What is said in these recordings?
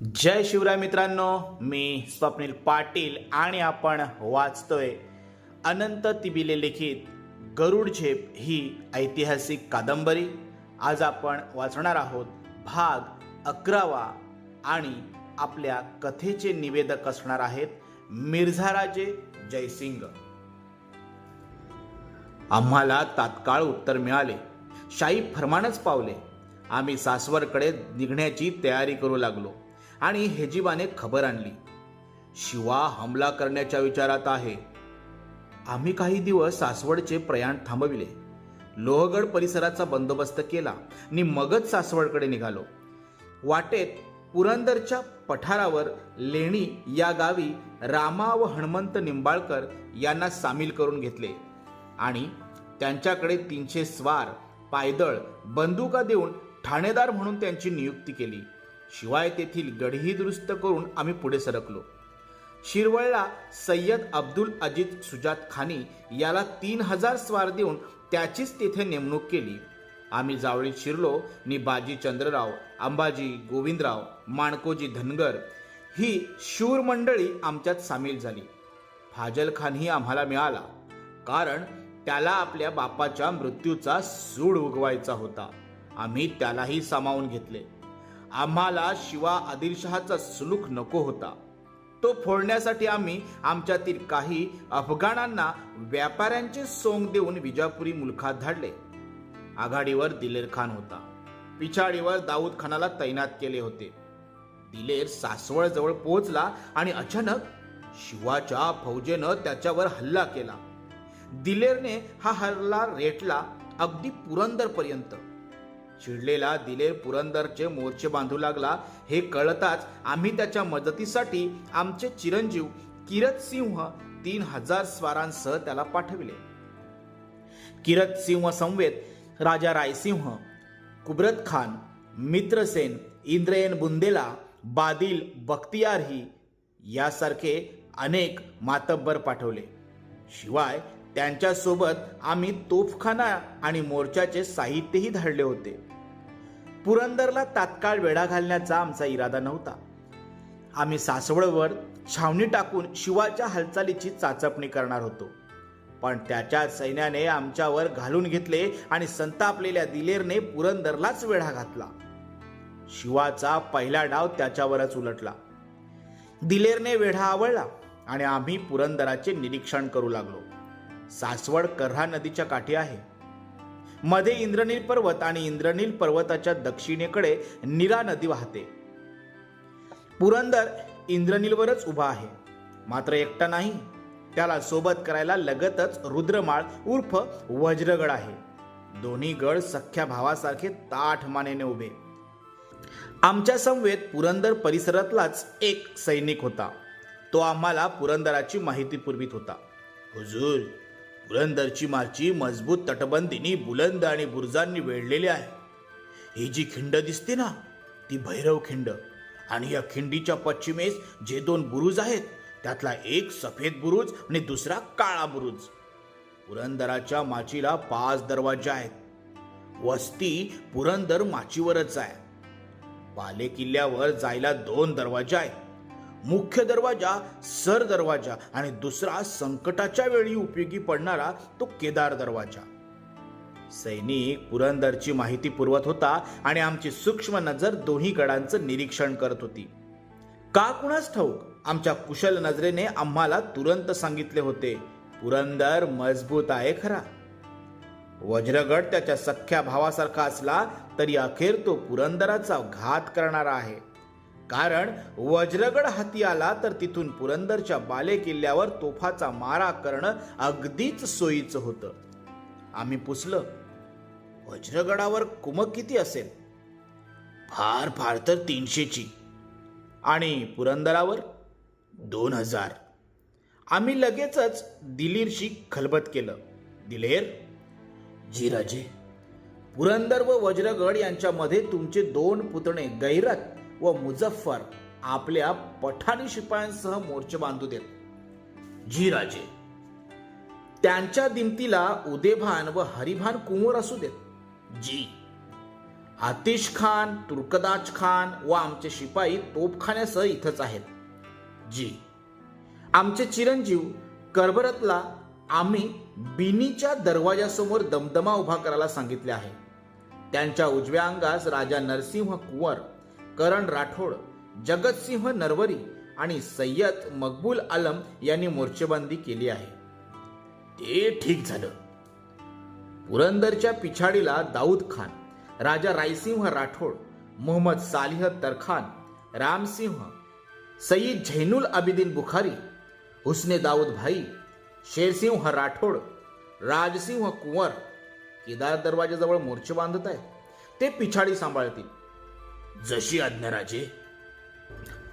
जय शिवराय मित्रांनो मी स्वप्नील पाटील आणि आपण वाचतोय अनंत तिबिले लिखित गरुड झेप ही ऐतिहासिक कादंबरी. आज आपण वाचणार आहोत भाग अकरावा आणि आपल्या कथेचे निवेदक असणार आहेत मिर्झाराजे जयसिंग. आम्हाला तात्काळ उत्तर मिळाले. शाही फरमानच पावले. आम्ही सासवरकडे निघण्याची तयारी करू लागलो. आणि हेजिबाने खबर आणली. शिवा हमला करण्याच्या विचारात आहे. आम्ही काही दिवस सासवडचे प्रयाण थांबविले. लोहगड परिसराचा बंदोबस्त केला. आणि मगच सासवडकडे निघालो. वाटेत पुरंदरच्या पठारावर लेणी या गावी रामा व हनुमंत निंबाळकर यांना सामील करून घेतले आणि त्यांच्याकडे तीनशे स्वार पायदळ बंदुका देऊन ठाणेदार म्हणून त्यांची नियुक्ती केली. शिवाय तेथील गढी दुरुस्त करून आम्ही पुढे सरकलो. शिरवळला सय्यद अब्दुल अजीज सुजात खानी याला तीन हजार स्वार देऊन त्याचीच तेथे नेमणूक केली. आम्ही जावळीत शिरलो नि बाजी चंद्रराव अंबाजी गोविंदराव माणकोजी धनगर ही शूर मंडळी आमच्यात सामील झाली. फाजल खानही आम्हाला मिळाला कारण त्याला आपल्या बापाच्या मृत्यूचा सूड उगवायचा होता. आम्ही त्यालाही सामावून घेतले. आम्हाला शिवा आदिलशहाचा सुलूक नको होता. तो फोडण्यासाठी आम्ही आमच्यातील काही अफगाणांना व्यापाऱ्यांचे सोंग देऊन विजापुरी मुलखात धाडले. आघाडीवर दिलेर खान होता. पिछाडीवर दाऊद खानाला तैनात केले होते. दिलेर सासवळ जवळ पोहोचला आणि अचानक शिवाच्या फौजेनं त्याच्यावर हल्ला केला. दिलेरने हा हल्ला रेटला अगदी पुरंदर पर्यंत चिडलेला दिलेर पुरंदरचे मोर्चे बांधू लागला. हे कळताच आम्ही त्याच्या मदतीसाठी आमचे चिरंजीव किरत सिंह तीन हजार स्वारांसह त्याला पाठविले. किरत सिंह समवेत राजा रायसिंह कुबरत खान मित्रसेन इंद्रयन बुंदेला बादिल बख्तियारही यासारखे अनेक मातब्बर पाठवले. शिवाय त्यांच्यासोबत आम्ही तोफखाना आणि मोर्चाचे साहित्यही धाडले होते. पुरंदरला तात्काळ वेढा घालण्याचा आमचा इरादा नव्हता. आम्ही सासवडवर छावणी टाकून शिवाच्या हालचालीची चाचपणी करणार होतो. पण त्याच्या सैन्याने आमच्यावर घालून घेतले आणि संतापलेल्या दिलेरने पुरंदरलाच वेढा घातला. शिवाचा पहिला डाव त्याच्यावरच उलटला. दिलेरने वेढा आवळला आणि आम्ही पुरंदराचे निरीक्षण करू लागलो. सासवड करहा नदीच्या काठी आहे. मध्ये इंद्रनील पर्वत आणि इंद्रनील पर्वताच्या दक्षिणेकडे नीरा नदी वाहते. पुरंदर इंद्रनीलवरच उभा आहे. मात्र एकटा नाही. त्याला सोबत करायला लगतच रुद्रमाळ उर्फ वज्रगड आहे. दोन्ही गड सख्या भावासारखे ताठ मानेने उभे. आमच्या समवेत पुरंदर परिसरातलाच एक सैनिक होता. तो आम्हाला पुरंदराची माहिती पुरवित होता. हुजूर पुरंदरची मार्ची मजबूत तटबंदीनी बुलंद आणि बुरुजांनी वेढलेली आहे. ही जी खिंड दिसते ना ती भैरव खिंड. आणि या खिंडीच्या पश्चिमेस जे दोन बुरुज आहेत त्यातला एक सफेद बुरुज आणि दुसरा काळा बुरुज. पुरंदराच्या माचीला पाच दरवाजे आहेत. वस्ती पुरंदर माचीवरच आहे. बाले किल्ल्यावर जायला दोन दरवाजे आहेत. मुख्य दरवाजा सर दरवाजा आणि दुसरा संकटाच्या वेळी उपयोगी पडणारा तो केदार दरवाजा. सैनिक पुरंदरची माहिती पुरवत होता आणि आमची सूक्ष्म नजर दोन्ही गडांचं निरीक्षण करत होती. का कुणास ठाऊक? आमच्या कुशल नजरेने आम्हाला तुरंत सांगितले होते पुरंदर मजबूत आहे खरा. वज्रगड त्याच्या सख्या भावासारखा असला तरी अखेर तो पुरंदराचा घात करणारा आहे. कारण वज्रगड हाती आला तर तिथून पुरंदरच्या बाले किल्ल्यावर तोफाचा मारा करणं अगदीच सोयीचं होतं. आम्ही पुसलं. वज्रगडावर कुमक किती असेल? फार फार तर तीनशेची. आणि पुरंदरावर? दोन हजार. आम्ही लगेचच दिलीरशी खलबत केलं. दिलेर? जी राजे पुरंदर व वज्रगड यांच्यामध्ये तुमचे दोन पुतणे गैरत व मुझफ्फर आपल्या पठाणी शिपायांसह मोर्चे बांधू देत. जी राजे त्यांच्या दिमतीला उदेभान व हरिभान कुंवर असू देत. जी आतिश खान तुर्कदाज खान व आमचे शिपाई तोपखान्यासह इथंच आहेत. जी आमचे चिरंजीव करबरतला आम्ही बिनीच्या दरवाजासमोर दमदमा उभा करायला सांगितले आहे. त्यांच्या उजव्या अंगास राजा नरसिंह कुंवर करण राठोड जगतसिंह नरवरी आणि सय्यद मकबूल आलम यांनी मोर्चेबंदी केली आहे. ते ठीक झालं. पुरंदरच्या पिछाडीला दाऊद खान राजा रायसिंह राठोड मोहम्मद सालिह तरखान रामसिंह सईद झैनुल आबिदीन बुखारी हुसने दाऊद भाई शेरसिंह राठोड राजसिंह कुंवर केदार दरवाजाजवळ मोर्चे बांधत आहेत. ते पिछाडी सांभाळतील. जशी आज्ञा राजे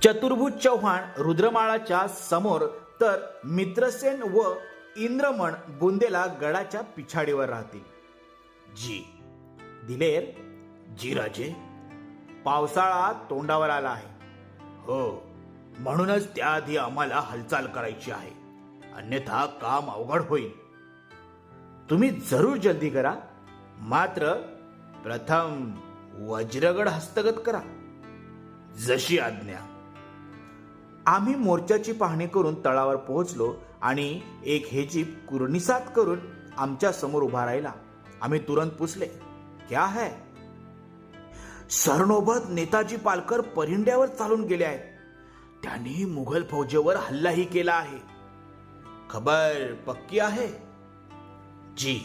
चतुर्भुज चव्हाण रुद्रमाळाच्या समोर तर मित्रसेन व इंद्रमण बुंदेला गडाच्या पिछाडीवर राहतील. जी. दिलेर? जी राजे? पावसाळा तोंडावर आला आहे. हो. म्हणूनच त्याआधी आम्हाला हालचाल करायची आहे. अन्यथा काम अवघड होईल. तुम्ही जरूर जल्दी करा. मात्र प्रथम वज्रगड हस्तगत करा. जशी आज्ञा. आम्ही मोर्चाची पाहणी करून तळावर पोहोचलो आणि एक हे जीप कुर्निसात करून आमच्यासमोर उभा राहिला. आम्ही तुरंत पुसले. क्या है? सरनोबत नेताजी पालकर परिंड्यावर चालून गेले आहेत. त्यांनी मुघल फौजेवर हल्लाही केला आहे. खबर पक्की आहे? जी.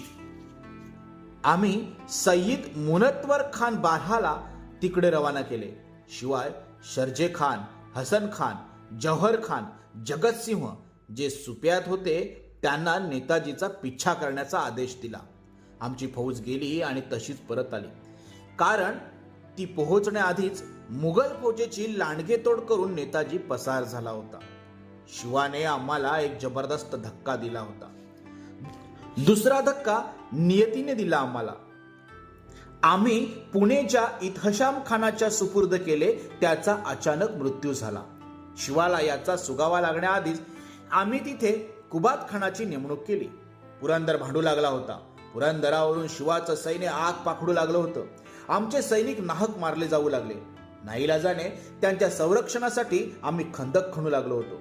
आम्ही सय्यद मुनत्वर खान बारहाला तिकडे रवाना केले. शिवाय शर्जे खान हसन खान जव्हर खान जगतसिंह जे सुप्यात होते त्यांना नेताजीचा पिच्छा करण्याचा आदेश दिला. आमची फौज गेली आणि तशीच परत आली. कारण ती पोहोचण्याआधीच मुघल फौजेची लांडगेतोड करून नेताजी पसार झाला होता. शिवाने आम्हाला एक जबरदस्त धक्का दिला होता. दुसरा धक्का नियतीने दिला आम्हाला. आम्ही पुणेच्या इथशाम खानाच्या सुपूर्द केले त्याचा अचानक मृत्यू झाला. शिवाला याचा सुगावा लागण्याआधीच आम्ही तिथे कुबात खानाची नेमणूक केली. पुरंदर भांडू लागला होता. पुरंदरावरून शिवाचं सैन्य आग पाखडू लागलं होतं. आमचे सैनिक नाहक मारले जाऊ लागले. नाईलाजाने त्यांच्या संरक्षणासाठी आम्ही खंदक खणू लागलो होतो.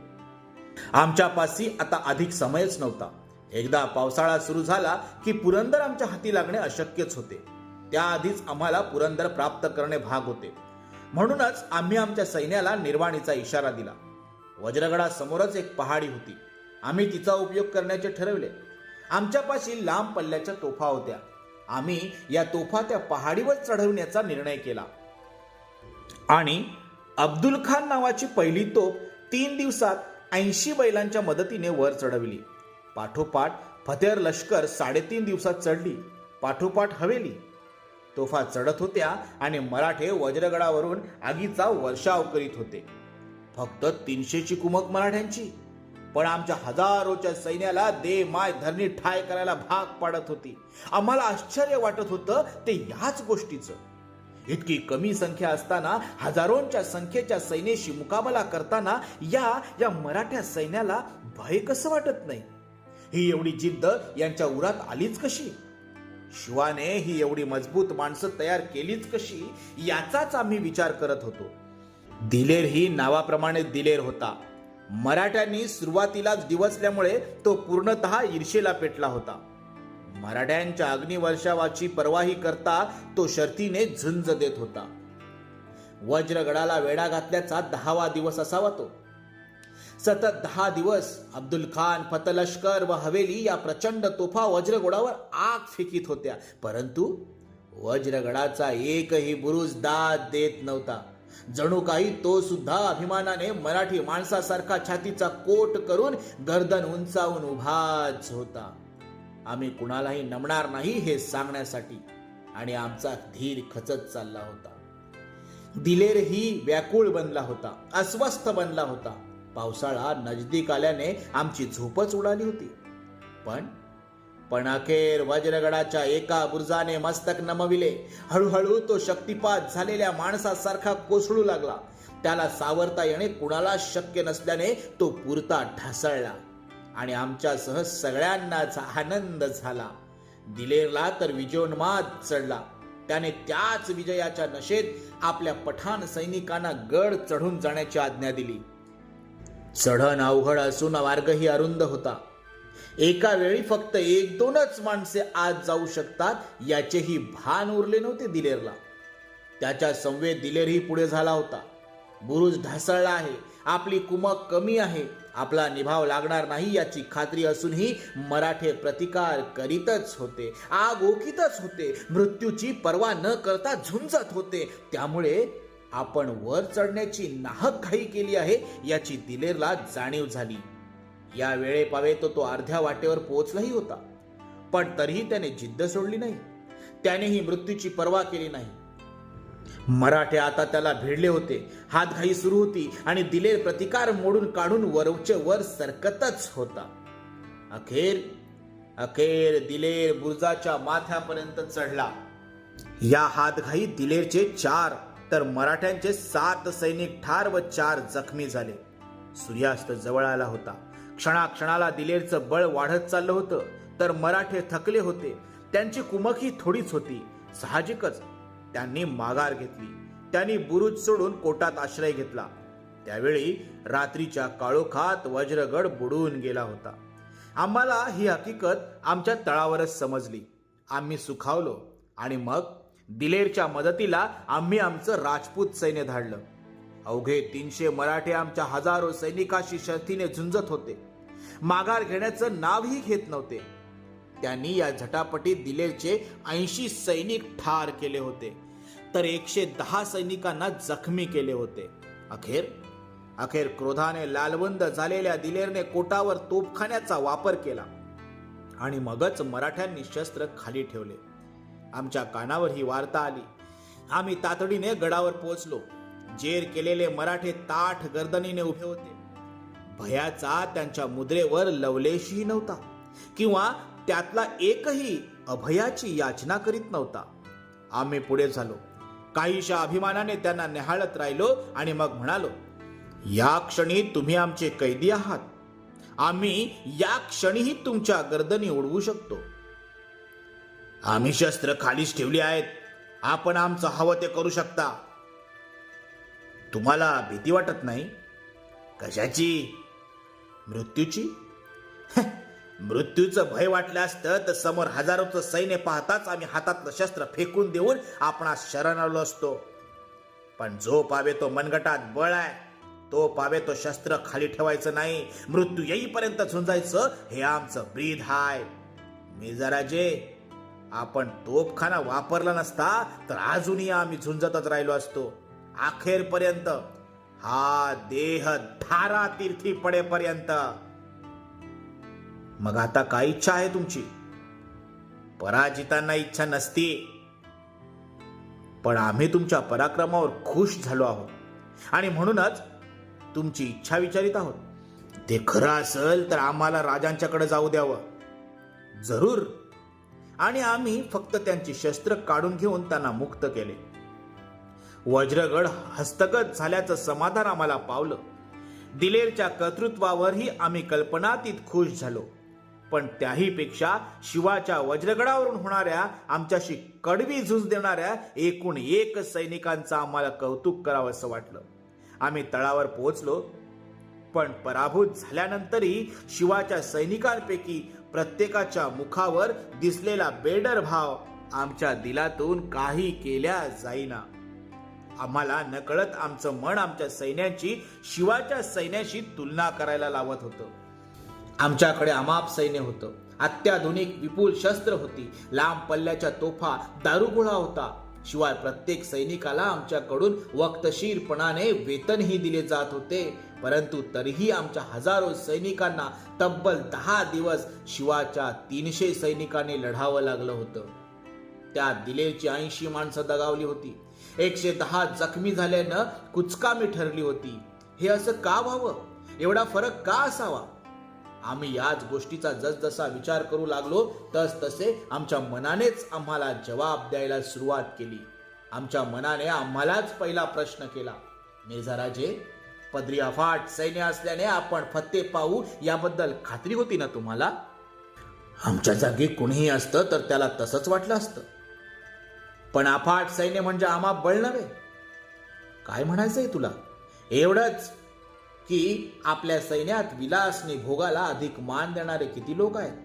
आमच्या पासी आता अधिक समयच नव्हता. एकदा पावसाळा सुरू झाला की पुरंदर आमच्या हाती लागणे अशक्यच होते. त्याआधीच आम्हाला पुरंदर प्राप्त करणे भाग होते. म्हणूनच आम्ही आमच्या सैन्याला निर्वाणीचा इशारा दिला. वज्रगडासमोरच एक पहाडी होती. आम्ही तिचा उपयोग करण्याचे ठरवले. आमच्यापाशी लांब पल्ल्याच्या तोफा होत्या. आम्ही या तोफा त्या पहाडीवर चढवण्याचा निर्णय केला. आणि अब्दुल खान नावाची पहिली तोफ तीन दिवसात ऐंशी बैलांच्या मदतीने वर चढविली. पाठोपाठ फतेहर लष्कर साडेतीन दिवसात चढली पाठोपाठ हवेली. तोफा चढत होत्या आणि मराठे वज्रगडावरून आगीचा वर्षाव करीत होते. फक्त तीनशेची कुमक मराठ्यांची. पण आमच्या हजारोच्या सैन्याला दे माय धरणी ठाय करायला भाग पाडत होती. आम्हाला आश्चर्य वाटत होतं ते याच गोष्टीचं. इतकी कमी संख्या असताना हजारोंच्या संख्येच्या सैन्याशी मुकाबला करताना या या मराठ्या सैन्याला भय कसं वाटत नाही? ही एवढी जिद्द यांच्या उरात आलीच कशी? शिवाने ही एवढी मजबूत माणसं तयार केलीच कशी याचाच आम्ही विचार करत होतो. दिलेर ही नावाप्रमाणे दिलेर होता. मराठ्यांनी सुरुवातीलाच दिवसल्यामुळे तो पूर्णतः ईर्षेला पेटला होता. मराठ्यांच्या अग्निवर्षावाची परवाही करता तो शर्तीने झुंज देत होता. वज्रगडाला वेढा घातल्याचा दहावा दिवस असावा तो. सतत दहा दिवस अब्दुल खान फतलष्कर व हवेली या प्रचंड तोफा वज्रगोडावर आग फेकीत होत्या. परंतु वज्रगडाचा एकही बुरुज दाद देत नव्हता. जणू काही तो सुद्धा अभिमानाने मराठी माणसासारखा छातीचा कोट करून गर्दन उंचावून उभाच होता. आम्ही कुणालाही नमणार नाही हे सांगण्यासाठी. आणि आमचा धीर खचत चालला होता. दिलेरही व्याकुळ बनला होता अस्वस्थ बनला होता. पावसाळा नजदीक आल्याने आमची झोपच उडाली होती. पण पण अखेर वज्रगडाच्या एका बुर्जाने मस्तक नमविले. हळूहळू तो शक्तिपात झालेल्या माणसासारखा कोसळू लागला. त्याला सावरता येणे कुणाला शक्य नसल्याने तो पुरता ढासळला आणि आमच्यासह सगळ्यांनाच आनंद झाला. दिलेरला तर विजयोन्माद चढला. त्याने त्याच विजयाच्या नशेत आपल्या पठाण सैनिकांना गड चढून जाण्याची आज्ञा दिली. चढण अवघड असून मार्गही अरुंद होता. एका वेळी फक्त एक दोनच माणसे आज जाऊ शकतात याचेही भान उरले नव्हते दिलेरला. त्याच्या संवेद दिलेरही पुढे झाला होता. बुरुज ढासळला आहे आपली कुमक कमी आहे आपला निभाव लागणार नाही याची खात्री असूनही मराठे प्रतिकार करीतच होते आग ओकीतच होते मृत्यूची पर्वा न करता झुंजत होते. त्यामुळे आपण वर चढण्याची नाहक घाई केली आहे याची दिलेरला जाणीव झाली. या वेळेपावे तो तो अर्ध्या वाटेवर पोहोचलाही होता. पण तरीही त्याने जिद्द सोडली नाही. त्यानेही मृत्यूची पर्वा केली नाही. मराठे आता त्याला भिडले होते. हातघाई सुरू होती आणि दिलेर प्रतिकार मोडून काढून वरचे वर सरकतच होता. अखेर अखेर दिलेर बुर्जाच्या माथ्यापर्यंत चढला. या हातघाई दिलेरचे चार तर मराठ्यांचे सात सैनिक ठार व चार जखमी झाले. सूर्यास्त जवळ आला होता. क्षणाक्षणाला दिलेरचं बळ वाढत चाललं होतं. तर मराठे थकले होते. त्यांची कुमक ही थोडीच होती. साहजिकच त्यांनी माघार घेतली. त्यांनी बुरुज सोडून कोटात आश्रय घेतला. त्यावेळी रात्रीच्या काळोखात वज्रगड बुडून गेला होता. आम्हाला ही हकीकत आमच्या तळावरच समजली. आम्ही सुखावलो आणि मग दिलेरच्या मदतीला आम्ही आमचं राजपूत सैन्य धाडलं. अवघे तीनशे मराठे आमच्या हजारो सैनिकाशी शर्थीने झुंजत होते. माघार घेण्याचं नावही घेत नव्हते. त्यांनी या झटापटीत दिलेरचे ऐंशी सैनिक ठार केले होते तर एकशे दहा सैनिकांना जखमी केले होते. अखेर अखेर क्रोधाने लालबंद झालेल्या दिलेरने कोटावर तोफखान्याचा वापर केला आणि मगच मराठ्यांनी शस्त्र खाली ठेवले. आमच्या कानावर ही वार्ता आली. आम्ही तातडीने गडावर पोहोचलो. जेर केलेले मराठे ताठ गर्दनीने उभे होते. भयाचा त्यांच्या मुद्रेवर लवलेशही नव्हता किंवा त्यातला एकही अभयाची याचना करीत नव्हता. आम्ही पुढे झालो. काहीशा अभिमानाने त्यांना निहाळत राहिलो आणि मग म्हणालो या क्षणी तुम्ही आमचे कैदी आहात. आम्ही या क्षणीही तुमच्या गर्दनी उडवू शकतो. आम्ही शस्त्र खालीच ठेवली आहेत. आपण आमचं हवं ते करू शकता. तुम्हाला भीती वाटत नाही? कशाची? मृत्यूची? मृत्यूचं भय वाटलं असतं तर समोर हजारोचं सैन्य पाहताच आम्ही हातातलं शस्त्र फेकून देऊन आपणास शरण आलो असतो. पण जो पावे तो मनगटात बळ आहे तो पावे तो शस्त्र खाली ठेवायचं नाही. मृत्यू येईपर्यंत झुंजायचं हे आमचं ब्रीद हाय. मी जरा जे आपण तोफखाना वापरला नसता तर अजूनही आम्ही झुंजतच राहिलो असतो. अखेरपर्यंत हा देह धारा तीर्थी पडेपर्यंत मग आता काय इच्छा आहे तुमची? पराजितांना इच्छा नसती. पण आम्ही तुमच्या पराक्रमावर खुश झालो आहोत. आणि म्हणूनच तुमची इच्छा विचारित आहोत. ते खरं असेल तर आम्हाला राजांच्याकडे जाऊ द्यावं. जरूर. आणि आम्ही फक्त त्यांची शस्त्र काढून घेऊन त्यांना मुक्त केले. वज्रगड हस्तगत झाल्याचं समाधान आम्हाला पावलं. दिलेरच्या कर्तृत्वावरही आम्ही कल्पनातीत खुश झालो. पण त्याही पेक्षा शिवाच्या वज्रगडावरून होणाऱ्या आमच्याशी कडवी झुंज देणाऱ्या एकूण एक सैनिकांचं आम्हाला कौतुक करावंसं वाटलं. आम्ही तळावर पोहोचलो. पण पराभूत झाल्यानंतरही शिवाच्या सैनिकांपैकी प्रत्येकाच्या मुखावर दिसलेला बेडर भाव आमच्या दिलातून काही केल्या जाईना. आम्हाला नकळत आमचं मन आमच्या सैन्याची शिवाच्या सैन्याशी तुलना करायला लावत होतं. आमच्याकडे अमाप सैन्य होतं. अत्याधुनिक विपुल शस्त्र होती. लांब पल्ल्याच्या तोफा दारुगोळा होता. शिवाय प्रत्येक सैनिकाला आमच्याकडून वक्तशीरपणाने वेतनही दिले जात होते. परंतु तरीही आमच्या हजारो सैनिकांना तब्बल दहा दिवस शिवाच्या तीनशे सैनिकांनी लढावं लागलं होतं. त्या दिलेरची ऐंशी माणसं दगावली होती. एकशे दहा जखमी झाल्यानं कुचकामी ठरली होती. हे असं का व्हावं? एवढा फरक का असावा? आम्ही याच गोष्टीचा जसजसा विचार करू लागलो तस तसे आमच्या मनानेच आम्हाला जवाब द्यायला सुरुवात केली. आमच्या मनाने आम्हालाच पहिला प्रश्न केला मेझराजे पदरी अफाट सैन्य असल्याने आपण फत्ते पाहू याबद्दल खात्री होती ना तुम्हाला? आमच्या जागी कुणीही असतं तर त्याला तसंच वाटलं असतं. पण अफाट सैन्य म्हणजे आम्हा बळ नव्हे. काय म्हणायचंय तुला? एवढंच की आपल्या सैन्यात विलासने भोगाला अधिक मान देणारे किती लोक आहेत?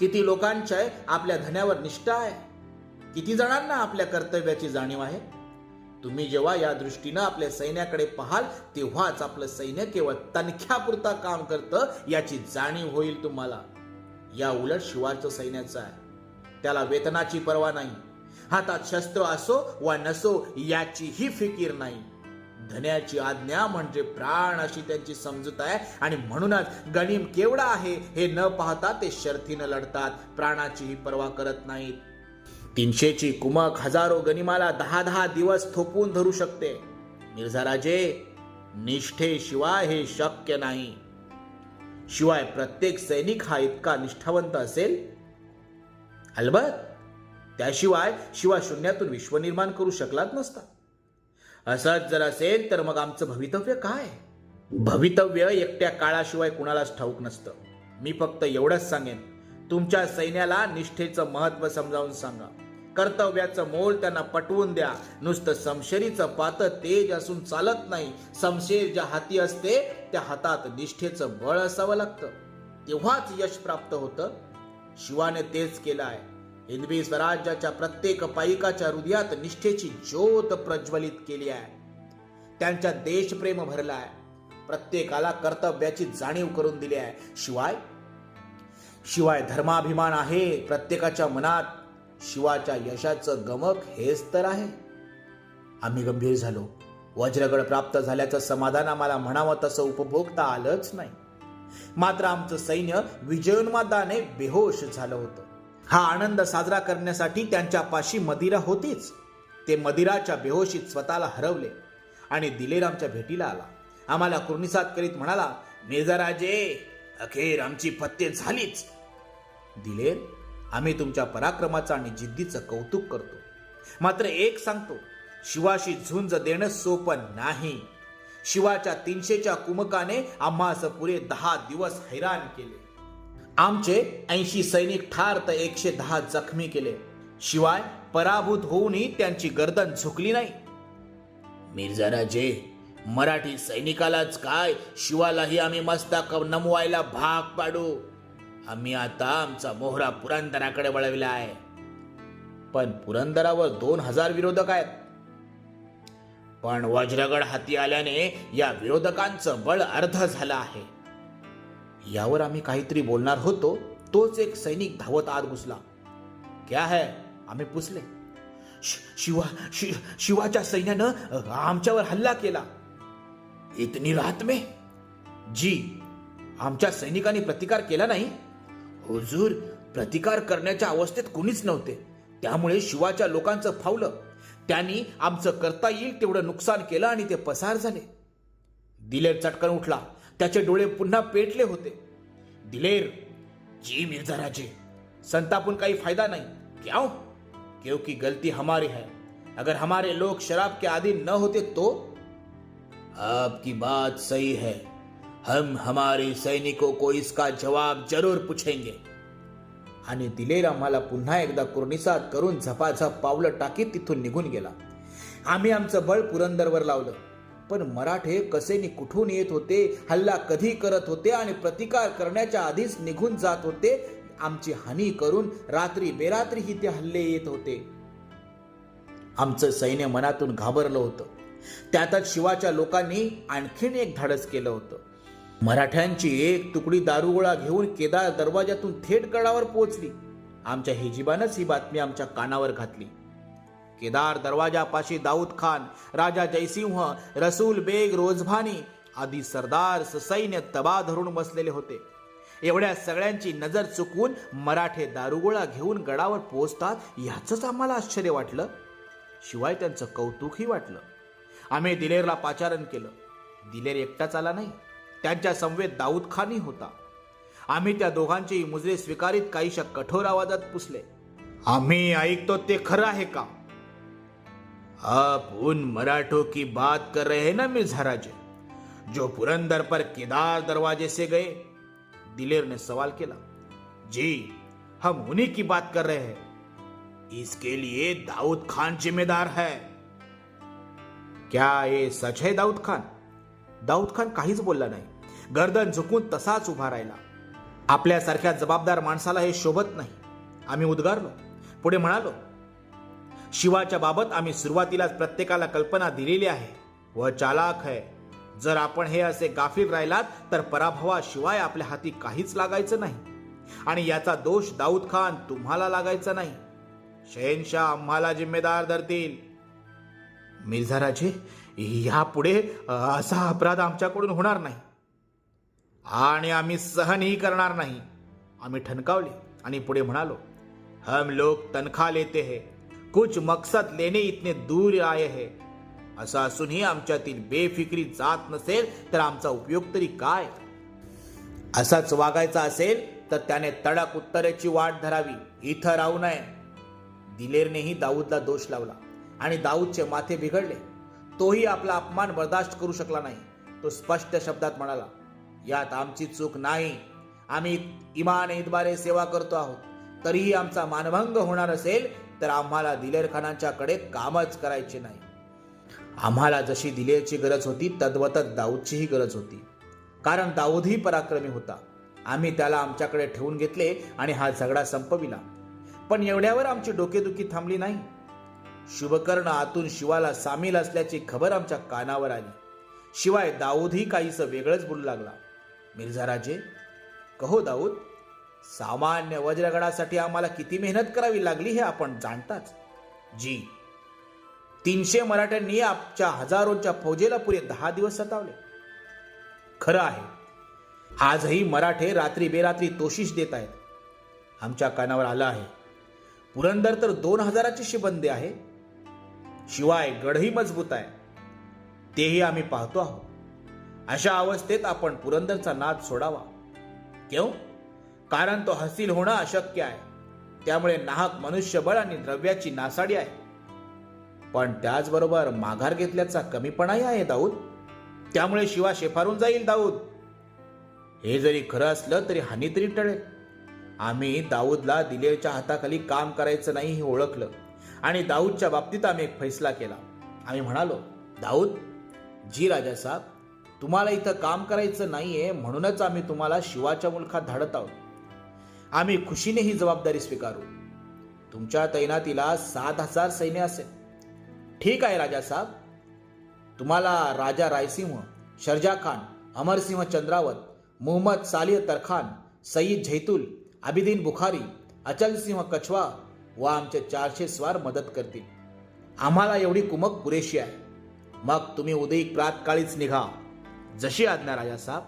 किती लोकांच्या आपल्या धन्यावर निष्ठा आहे? किती जणांना आपल्या कर्तव्याची जाणीव आहे? तुम्ही जेव्हा या दृष्टीनं आपल्या सैन्याकडे पाहाल तेव्हाच आपलं सैन्य केवळ तनख्यापुरता काम करतं याची जाणीव होईल तुम्हाला. या उलट शिवाचं सैन्याचं आहे. त्याला वेतनाची पर्वा नाही. हातात शस्त्र असो वा नसो याचीही फिकीर नाही. धन्याची आज्ञा म्हणजे प्राण अशी त्यांची समजूत आहे आणि म्हणूनच गणिम केवढा आहे हे न पाहता ते शर्थीनं लढतात प्राणाचीही पर्वा करत नाहीत. तीनशेची कुमक हजारो गनिमाला दहा दहा दिवस थोपवून धरू शकते. मिर्झा राजे निष्ठेशिवाय हे शक्य नाही. शिवाय प्रत्येक सैनिक हा इतका निष्ठावंत असेल? अलबत त्याशिवाय शिवा शून्यातून विश्व निर्माण करू शकलाच नसता. असंच जर असेल तर मग आमचं भवितव्य काय? भवितव्य एकट्या काळाशिवाय कुणालाच ठाऊक नसतं. मी फक्त एवढंच सांगेन. तुमच्या सैन्याला निष्ठेचं महत्त्व समजावून सांगा. कर्तव्याचं मोल त्यांना पटवून द्या. नुसतं समशेरीचं पात तेज असून चालत नाही. समशेर ज्या हाती असते त्या हातात निष्ठेचं बळ असावं लागतं. तेव्हाच यश प्राप्त होतं. शिवाने तेच केलं आहे हिंदवी स्वराज्याच्या प्रत्येक पायिकाच्या हृदयात निष्ठेची ज्योत प्रज्वलित केली आहे. त्यांच्या देशप्रेम भरला आहे प्रत्येकाला कर्तव्याची जाणीव करून दिली आहे. शिवाय? शिवाय धर्माभिमान आहे. प्रत्येकाच्या मनात शिवाच्या यशाचं गमक हेच तर आहे. आम्ही गंभीर झालो. वज्रगड प्राप्त झाल्याचं समाधान आम्हाला म्हणावं तसं उपभोगता आलंच नाही. मात्र आमचं सैन्य विजयोन्मादाने बेहोश झालं होतं. हा आनंद साजरा करण्यासाठी त्यांच्या पाशी मदिरा होतीच. ते मदिराच्या बेहोशीत स्वतःला हरवले आणि दिलेर आमच्या भेटीला आला. आम्हाला कुर्निसात करीत म्हणाला मेजराजे अखेर आमची पत्ते झालीच. दिलेर आम्ही तुमच्या पराक्रमाचं आणि जिद्दीचं कौतुक करतो. मात्र एक सांगतो शिवाशी झुंज देणं सोपं नाही. शिवाच्या तीनशेच्या कुमकाने आम्हास पुरे दहा दिवस हैराण केले. आमचे ऐंशी सैनिक ठार तर एकशे दहा जखमी केले. शिवाय पराभूत होऊनही त्यांची गर्दन झुकली नाही. मिर्जाराजे मराठी सैनिकालाच काय? शिवालाही आम्ही मस्तक नमवायला भाग पाडू. आम्ही आता आमचा मोहरा पुरंदराकडे वळविला आहे. पण पुरंदरावर दोन हजार विरोधक आहेत. पण वज्रगड हाती आल्याने या विरोधकांचं बळ अर्ध झालं आहे. यावर आम्ही काहीतरी बोलणार होतो तोच एक सैनिक धावत आत घुसला. क्या है? आम्ही पुसले. शिवा शि- शिवाच्या सैन्यानं आमच्यावर हल्ला केला. इतनी रात में? जी आमच्या सैनिकांनी प्रतिकार केला नाही? हुजूर प्रतिकार करण्याच्या अवस्थेत कुणीच नव्हते. त्यामुळे शिवाच्या लोकांचं फावलं. त्यांनी आमचं करता येईल तेवढं नुकसान केलं आणि ते पसार झाले. दिलेर चटकन उठला. त्याचे डोळे पुन्हा पेटले होते. दिलेर जी मिर्झा राजे संतापून काही फायदा नहीं. क्यों क्योंकि गलती हमारी है? अगर हमारे लोग शराब के आदि न होते तो? आपकी बात सही है. हम हमारे सैनिकों को इसका जवाब जरूर पूछेंगे। आणि दिलेर आम्हाला पुन्हा एकदा कुर्निसात करून झपाझप पावलं टाकीत तिथून निघून गेला. आम्ही आमचं बळ पुरंदरवर लावलं. पण मराठे कसेनी कुठून येत होते हल्ला कधी करत होते आणि प्रतिकार करण्याच्या आधीच निघून जात होते आमची हानी करून रात्री बेरात्रीही ते हल्ले येत होते. आमचं सैन्य मनातून घाबरलं होतं. त्यातच शिवाच्या लोकांनी आणखीन एक धाडस केलं होतं. मराठ्यांची एक तुकडी दारुगोळा घेऊन केदार दरवाजातून थेट गडावर पोहोचली. आमच्या हिजिबानच ही बातमी आमच्या कानावर घातली. केदार दरवाजापाशी दाऊद खान राजा जयसिंह रसूल बेग रोजभानी आदी सरदार ससैन्य तबा धरून बसलेले होते. एवढ्या सगळ्यांची नजर चुकवून मराठे दारुगोळा घेऊन गडावर पोहोचतात याचंच आम्हाला आश्चर्य वाटलं. शिवाय त्यांचं कौतुकही वाटलं. आम्ही दिलेरला पाचारण केलं. दिलेर एकटाच आला नाही. त्यांच्या समवेत दाऊद खानही होता. आम्ही त्या दोघांचेही मुजरे स्वीकारित काहीशा कठोर आवाजात पुसले. आम्ही ऐकतो ते खरं आहे का? आप उन मराठों की बात कर रहे हैं ना मिर्ज़ा राजे? जो पुरंदर पर केदार दरवाजे से गए। दिलेर ने सवाल किया, जी, हम उन्हीं की बात कर रहे हैं। इसके लिए दाऊद खान जिम्मेदार है। क्या ये सच है दाऊद खान? दाऊद खान काहीच बोलला नाही. गर्दन झुकून तसाच उभा राहिला. आपल्यासारख्या जबाबदार माणसाला हे शोभत नाही. आम्ही उद्गारलो. पुढे म्हणालो शिवाच्या बाबत आम्ही सुरुवातीलाच प्रत्येकाला कल्पना दिलेली आहे. व चालाक आहे. जर आपण हे असे गाफील राहिलात तर पराभवाशिवाय आपल्या हाती काहीच लागायचं नाही. आणि याचा दोष दाऊद खान तुम्हाला लागायचा नाही. शहेनशाह आम्हाला जिम्मेदार धरतील. मिर्झा राजे यापुढे असा अपराध आमच्याकडून होणार नाही. आणि आम्ही सहनही करणार नाही. आम्ही ठणकावले आणि पुढे म्हणालो हम लोग तनखा लेते हैं. कुछ मकसद लेने इतने दूर आए हैं. असं असूनही आमच्यातील बेफिक्री जात नसेल तर आमचा उपयोग तरी काय? असाच वागायचा असेल तर त्याने तडक उत्तरेची वाट धरावी. इथं राहू नये. दिलेरनेही दाऊदला दोष लावला आणि दाऊदचे माथे बिघडले. तोही आपला अपमान बर्दाश्त करू शकला नाही. तो स्पष्ट शब्दात म्हणाला यात आमची चूक नाही. आम्ही इमान इतबारे सेवा करतो आहोत. तरीही आमचा मानभंग होणार असेल तर आम्हाला दिलेरखानांच्याकडे कामच करायचे नाही. आम्हाला जशी दिलेरची गरज होती तद्वतच दाऊदचीही गरज होती. कारण दाऊदही पराक्रमी होता. आम्ही त्याला आमच्याकडे ठेवून घेतले आणि हा झगडा संपविला. पण एवढ्यावर आमची डोकेदुखी थांबली नाही. शुभकर्ण आतून शिवाला सामील असल्याची खबर आमच्या कानावर आली. शिवाय दाऊदही काहीसं वेगळंच बोलू लागला. मिर्झा राजे कहो दाऊद सामान्य वज्रगडासाठी आम्हाला किती मेहनत करावी लागली हे आपण जाणताच. जी तीनशे मराठ्यांनी आमच्या हजारोंच्या फौजेला पुरे दहा दिवस सतावले. खरं आहे आजही मराठे रात्री बेरात्री तोशिश देत आहेत. आमच्या कानावर आलं आहे पुरंदर तर दोन हजाराची शिबंदी आहे. शिवाय गडही मजबूत आहे. तेही आम्ही पाहतो आहोत. अशा अवस्थेत आपण पुरंदरचा नाद सोडावा. क्यों? कारण तो हसील होणं अशक्य आहे. त्यामुळे नाहक मनुष्यबळ आणि द्रव्याची नासाडी आहे. पण त्याचबरोबर माघार घेतल्याचा कमीपणाही आहे दाऊद. त्यामुळे शिवा शेफारून जाईल दाऊद. हे जरी खरं असलं तरी हानी तरी टळेल. आम्ही दाऊदला दिलेच्या हाताखाली काम करायचं नाही हे ओळखलं. आणि दाऊदच्या बाबतीत आम्ही एक फैसला केला. आम्ही म्हणालो दाऊद जी राजा साहेब तुम्हाला इथं काम करायचं नाहीये म्हणूनच आम्ही तुम्हाला शिवाच्या मुलखात धाडत आहोत. आम्ही खुशीने ही जबाबदारी स्वीकारू. तुमच्या तैनातीला सात हजार सैन्य असेल. ठीक आहे राजा साहेब. तुम्हाला राजा रायसिंह शर्जा खान अमरसिंह चंद्रावत मोहम्मद सालिह तरखान सईद झैतुल आबिदीन बुखारी अचलसिंह कछवा व आमचे चारशे स्वार मदत करतील. आम्हाला एवढी कुमक पुरेशी आहे. मग तुम्ही उदयी प्रातकाळीच निघा. जशी आज्ञा राजासाहेब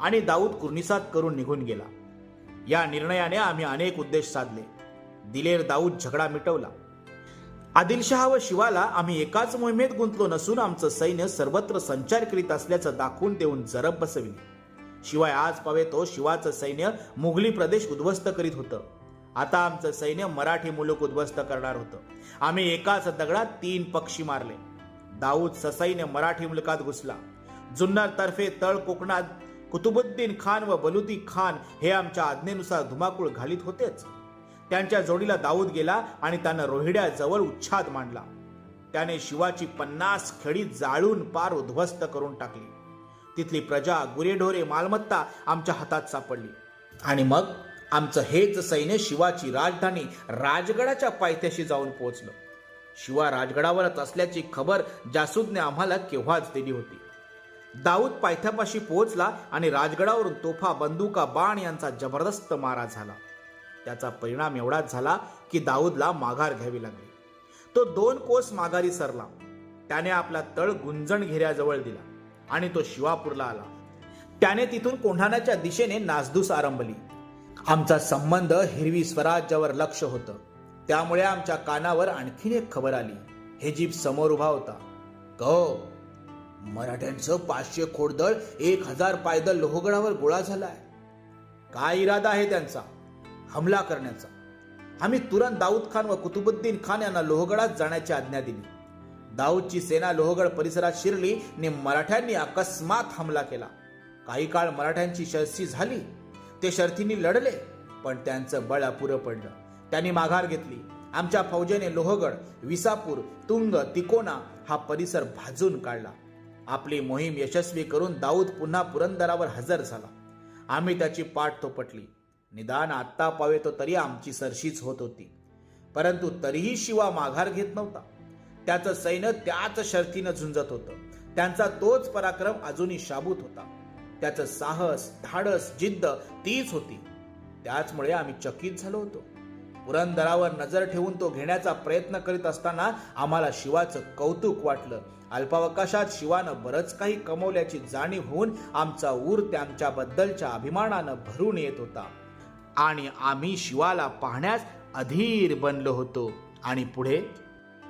आणि दाऊद कुर्निसात करून निघून गेला. या निर्णयाने आम्ही अनेक उद्देश साधले. दिलेर दाऊद झगडा मिटवला. आदिलशहा व शिवाला आम्ही एकाच मोहिमेत गुंतलो नसून आमचं सैन्य सर्वत्र संचार करीत असल्याचं दाखवून देऊन जरब बसविली. शिवाय आज पावे तो शिवाचं सैन्य मुघली प्रदेश उद्ध्वस्त करीत होतं. आता आमचं सैन्य मराठी मुलूक उद्ध्वस्त करणार होतं. आम्ही एकाच दगडात तीन पक्षी मारले. दाऊद ससैन्य मराठी मुलकात घुसला. जुन्नर तर्फे तळ कोकणात कुतुबुद्दीन खान व बलुती खान हे आमच्या आज्ञेनुसार धुमाकूळ घालीत होतेच. त्यांच्या जोडीला दाऊद गेला आणि त्यानं रोहिड्याजवळ उच्छाद मांडला. त्याने शिवाची पन्नास खडी जाळून पार उद्ध्वस्त करून टाकली. तिथली प्रजा गुरेढोरे मालमत्ता आमच्या हातात सापडली. आणि मग? आमचं हेच सैन्य शिवाची राजधानी राजगडाच्या पायथ्याशी जाऊन पोहोचलं. शिवा राजगडावरच असल्याची खबर जासूदने आम्हाला केव्हाच दिली होती. दाऊद पायथ्यापाशी पोहोचला आणि राजगडावरून तोफा बंदुका बाण यांचा जबरदस्त मारा झाला. त्याचा परिणाम एवढाच झाला की दाऊदला माघार घ्यावी लागली. तो दोन कोस माघारी सरला. त्याने आपला तळ गुंजण घेऱ्याजवळ दिला आणि तो शिवापूरला आला. त्याने तिथून कोंढाण्याच्या दिशेने नासधूस आरंभली. आमचा संबंध हिरवी स्वराज्यावर लक्ष होतं. त्यामुळे आमच्या कानावर आणखीन एक खबर आली. हे जीप समोर उभा होता. क मराठ्यांचं पाचशे खोडदळ एक हजार पायदळ लोहगडावर गोळा झालाय. काय इरादा आहे त्यांचा? हमला करण्याचा. आम्ही तुरंत दाऊद खान व कुतुबुद्दीन खान यांना लोहगडात जाण्याची आज्ञा दिली. दाऊदची सेना लोहगड परिसरात शिरली आणि मराठ्यांनी अकस्मात हमला केला. काही काळ मराठ्यांची शस्ती झाली. ते शर्थींनी लढले पण त्यांचं बळ अपुरं पडलं. त्यांनी माघार घेतली. आमच्या फौजेने लोहगड विसापूर तुंग तिकोना हा परिसर भाजून काढला. आपली मोहीम यशस्वी करून दाऊद पुन्हा पुरंदरावर हजर झाला. आम्ही त्याची पाठ थोपटली. निदान आत्ता पावेतो तरी आमची सरशीच होत होती. परंतु तरीही शिवा माघार घेत नव्हता. त्याचं सैन्य त्याच शर्थीनं झुंजत होतं. त्यांचा तोच पराक्रम अजूनही शाबूत होता. त्याचं साहस धाडस जिद्द तीच होती. त्याचमुळे आम्ही चकित झालो होतो. पुरंदरावर नजर ठेवून तो घेण्याचा प्रयत्न करीत असताना आम्हाला शिवाचं कौतुक वाटलं. अल्पावकाशात शिवानं बरंच काही कमवल्याची जाणीव होऊन आमचा ऊर त्यांच्याबद्दलच्या अभिमानानं भरून येत होता. आणि आम्ही शिवाला पाहण्यास अधीर बनलो होतो. आणि पुढे?